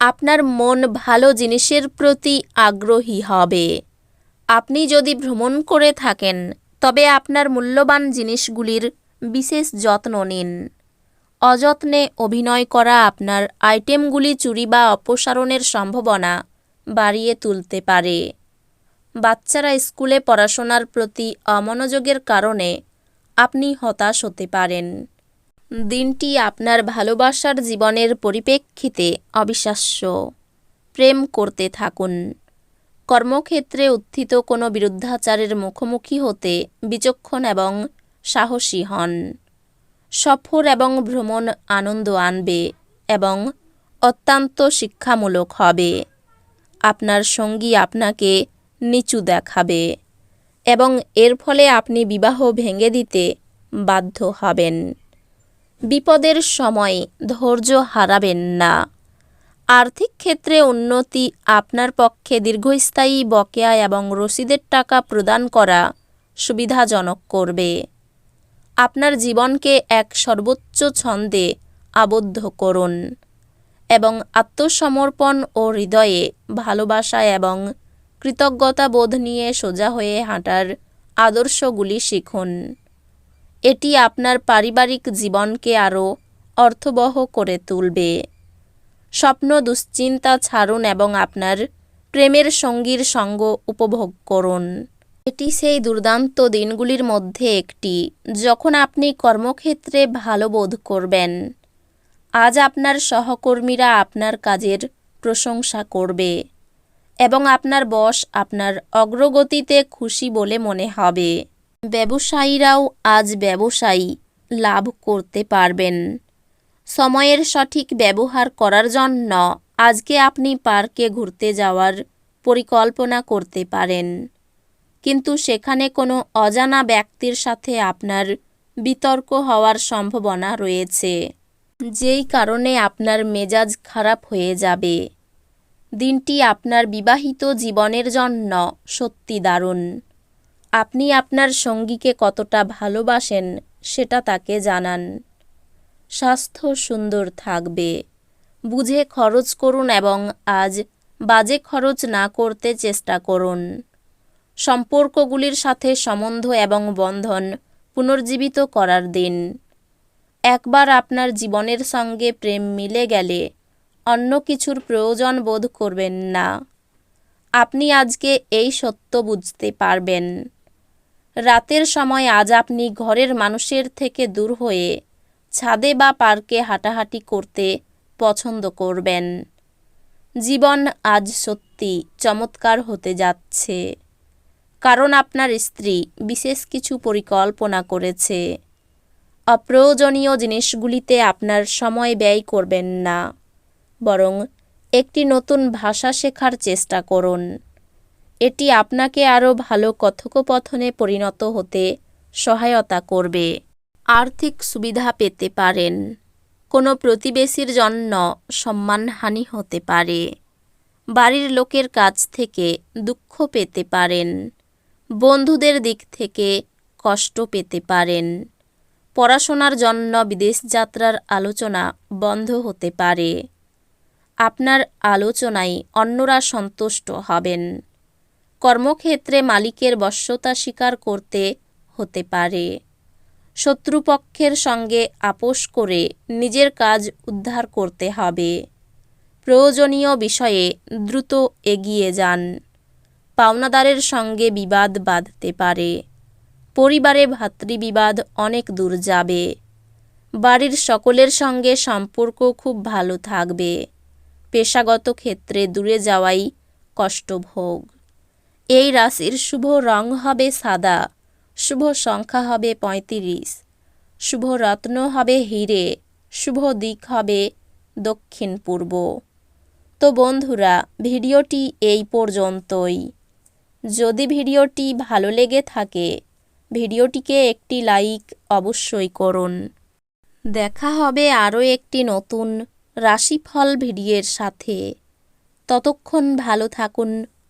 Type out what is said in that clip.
আপনার মন ভালো জিনিসের প্রতি আগ্রহী হবে। আপনি যদি ভ্রমণ করে থাকেন, তবে আপনার মূল্যবান জিনিসগুলির বিশেষ যত্ন নিন। অযত্নে অভিনয় করা আপনার আইটেমগুলি চুরি বা অপসারণের সম্ভাবনা বাড়িয়ে তুলতে পারে। বাচ্চারা স্কুলে পড়াশোনার প্রতি অমনোযোগের কারণে আপনি হতাশ হতে পারেন। দিনটি আপনার ভালোবাসার জীবনের পরিপ্রেক্ষিতে অবিশ্বাস্য। প্রেম করতে থাকুন। কর্মক্ষেত্রে উত্থিত কোনো বিরুদ্ধাচারের মুখোমুখি হতে বিচক্ষণ এবং সাহসী হন। সফর এবং ভ্রমণ আনন্দ আনবে এবং অত্যন্ত শিক্ষামূলক হবে। আপনার সঙ্গী আপনাকে নিচু দেখাবে এবং এর ফলে আপনি বিবাহ ভেঙে দিতে বাধ্য হবেন। বিপদের সময় ধৈর্য হারাবেন না। আর্থিক ক্ষেত্রে উন্নতি আপনার পক্ষে দীর্ঘস্থায়ী বকেয়া এবং রসিদের টাকা প্রদান করা সুবিধাজনক করবে। আপনার জীবনকে এক সর্বোচ্চ ছন্দে আবদ্ধ করুন এবং আত্মসমর্পণ ও হৃদয়ে ভালোবাসা এবং কৃতজ্ঞতা বোধ নিয়ে সোজা হয়ে হাঁটার আদর্শগুলি শিখুন। এটি আপনার পারিবারিক জীবনকে আরও অর্থবহ করে তুলবে। স্বপ্ন দুশ্চিন্তা ছাড়ুন এবং আপনার প্রেমের সঙ্গীর সঙ্গ উপভোগ করুন। এটি সেই দুর্দান্ত দিনগুলির মধ্যে একটি, যখন আপনি কর্মক্ষেত্রে ভালো বোধ করবেন। আজ আপনার সহকর্মীরা আপনার কাজের প্রশংসা করবে এবং আপনার বস আপনার অগ্রগতিতে খুশি বলে মনে হবে। ব্যবসায়ীরাও আজ ব্যবসায়ী লাভ করতে পারবেন। সময়ের সঠিক ব্যবহার করার জন্য আজকে আপনি পার্কে ঘুরতে যাওয়ার পরিকল্পনা করতে পারেন। কিন্তু সেখানে কোনো অজানা ব্যক্তির সাথে আপনার বিতর্ক হওয়ার সম্ভাবনা রয়েছে। যেই কারণে আপনার মেজাজ খারাপ হয়ে যাবে। দিনটি আপনার বিবাহিত জীবনের জন্য সত্যি দারুণ। আপনি আপনার সঙ্গীকে কতটা ভালোবাসেন, সেটা তাকে জানান। স্বাস্থ্য সুন্দর থাকবে। বুঝে খরচ করুন এবং আজ বাজে খরচ না করতে চেষ্টা করুন। সম্পর্কগুলির সাথে সম্বন্ধ এবং বন্ধন পুনর্জীবিত করার দিন। একবার আপনার জীবনের সঙ্গে প্রেম মিলে গেলে অন্য কিছুর প্রয়োজন বোধ করবেন না। আপনি আজকে এই সত্য বুঝতে পারবেন। রাতের সময় আজ আপনি ঘরের মানুষের থেকে দূর হয়ে ছাদে বা পার্কে হাঁটাহাঁটি করতে পছন্দ করবেন। জীবন আজ সত্যি চমৎকার হতে যাচ্ছে। কারণ আপনার স্ত্রী বিশেষ কিছু পরিকল্পনা করেছে। অপ্রয়োজনীয় জিনিসগুলিতে আপনার সময় ব্যয় করবেন না। বরং একটি নতুন ভাষা শেখার চেষ্টা করুন। এটি আপনাকে আরও ভালো কথোপকথনে পরিণত হতে সহায়তা করবে। আর্থিক সুবিধা পেতে পারেন। কোনো প্রতিবেশীর জন্য সম্মানহানি হতে পারে। বাড়ির লোকের কাছ থেকে দুঃখ পেতে পারেন। বন্ধুদের দিক থেকে কষ্ট পেতে পারেন। পড়াশোনার জন্য বিদেশ যাত্রার আলোচনা বন্ধ হতে পারে। আপনার আলোচনায় অন্যরা সন্তুষ্ট হবেন। কর্মক্ষেত্রে মালিকের বশ্যতা স্বীকার করতে হতে পারে। শত্রুপক্ষের সঙ্গে আপোষ করে নিজের কাজ উদ্ধার করতে হবে। প্রয়োজনীয় বিষয়ে দ্রুত এগিয়ে যান। পাওনাদারের সঙ্গে বিবাদ বাঁধতে পারে। পরিবারে ভাতৃবিবাদ অনেক দূর যাবে। বাড়ির সকলের সঙ্গে সম্পর্ক খুব ভালো থাকবে। পেশাগত ক্ষেত্রে দূরে যাওয়াই কষ্টভোগ। এই রাশির শুভ রং হবে সাদা, শুভ সংখ্যা হবে পঁয়ত্রিশ, শুভ রত্ন হবে হিরে, শুভ দিক হবে দক্ষিণ পূর্ব। তো বন্ধুরা, ভিডিওটি এই পর্যন্তই। যদি ভিডিওটি ভালো লেগে থাকে, ভিডিওটিকে একটি লাইক অবশ্যই করুন। দেখা হবে আরও একটি নতুন রাশিফল ভিডিওর সাথে। ততক্ষণ ভালো থাকুন